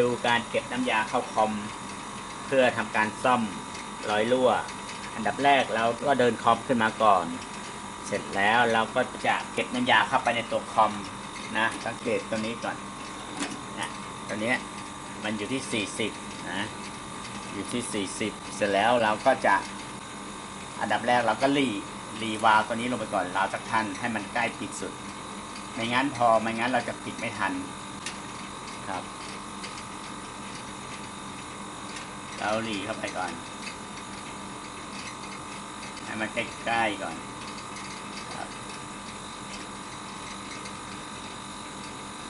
ดูการเก็บน้ำยาเข้าคอม เพื่อทำการซ่อมรอยรั่ว อันดับแรกเราก็เดินคอมขึ้นมาก่อน เสร็จแล้วเราก็จะเก็บน้ำยาเข้าไปในตัวคอมนะสังเกตตัวนี้ก่อนนะตัวนี้มันอยู่ที่ 40นะอยู่ที่ 40 เสร็จแล้วเราก็จะอันดับแรกเราก็รีรีวาลตัวนี้ลงไปก่อนราวสักทันให้มันใกล้ปิดสุด ไม่งั้นพอไม่งั้นเราจะปิดไม่ทันครับ เราหลีเข้าไปก่อน ให้มันใกล้ๆก่อนครับ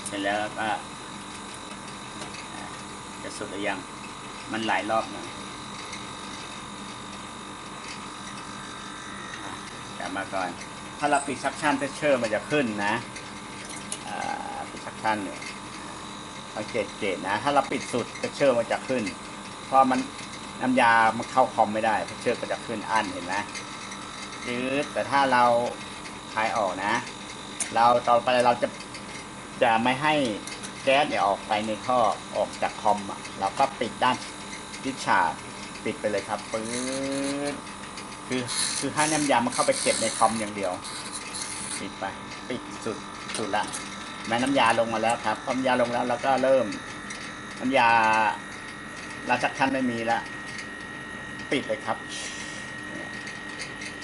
เสร็จแล้วก็จะสุดหรือยัง มันหลายรอบหน่อยอะกลับมาก่อน ถ้าเราปิดซักชั่นเชอร์มันจะขึ้นนะปิดซักชั่นเนี่ยสังเกตเกตนะ ถ้าเราปิดสุดเชอร์มันจะขึ้น พอมันน้ำยามันเข้าคอมไม่ได้เชือกก็จะขึ้นอันเห็นไหมยืดแต่ถ้าเราคลายออกนะ เราต่อไปเราจะจะไม่ให้แก๊สเนี่ยออกไปในท่อออกจากคอมเราก็ปิดด้านดิชาปิดไปเลยครับปื๊ดคือคือให้น้ำยามันเข้าไปเก็บในคอมอย่างเดียว ปิดไป ปิดสุดสุดละแม้น้ำยาลงมาแล้วครับพอน้ำยาลงแล้วเราก็เริ่มน้ำยา เราชักชันไม่มีแล้ว ปิดเลยครับ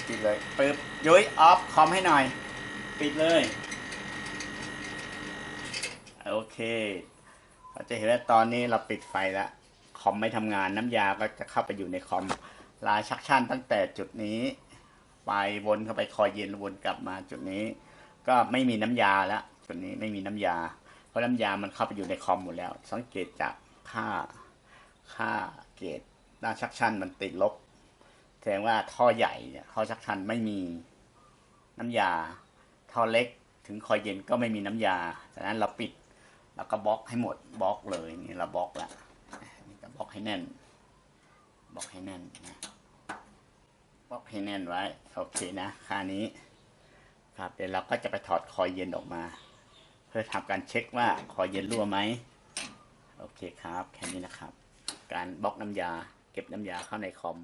ปิดเลยปึ๊บยุ้ยออฟคอมให้หน่อย ปิดเลย โอเคเราจะเห็นว่าตอนนี้เราปิดไฟแล้วคอมไม่ทำงานน้ำยาก็จะเข้าไปอยู่ในคอมลาชักชันตั้งแต่จุดนี้ ไปวนเข้าไปคอยเย็นวนกลับมาจุดนี้ ก็ไม่มีน้ำยาแล้วจุดนี้ไม่มีน้ำยา เพราะน้ำยามันเข้าไปอยู่ในคอมหมดแล้ว สังเกตจากค่า ค่าเกรดด้านชักชันมันติดลบ แสดงว่าท่อใหญ่เนี่ยท่อชักชันไม่มีน้ำยา ท่อเล็กถึงคอยเย็นก็ไม่มีน้ำยาดังนั้นเราปิด แล้วก็บล็อกให้หมดบล็อกเลยนี่เราบล็อกละนี่ก็บล็อกให้แน่นบล็อกให้แน่นนะบล็อกให้แน่นไว้โอเคนะค่านี้ ครับเดี๋ยวเราก็จะไปถอดคอยเย็นออกมา เพื่อทำการเช็คว่าคอยเย็นรั่วไหมโอเคครับ แค่นี้นะครับ การบล็อกน้ำยา เก็บน้ำยาเข้าในคอม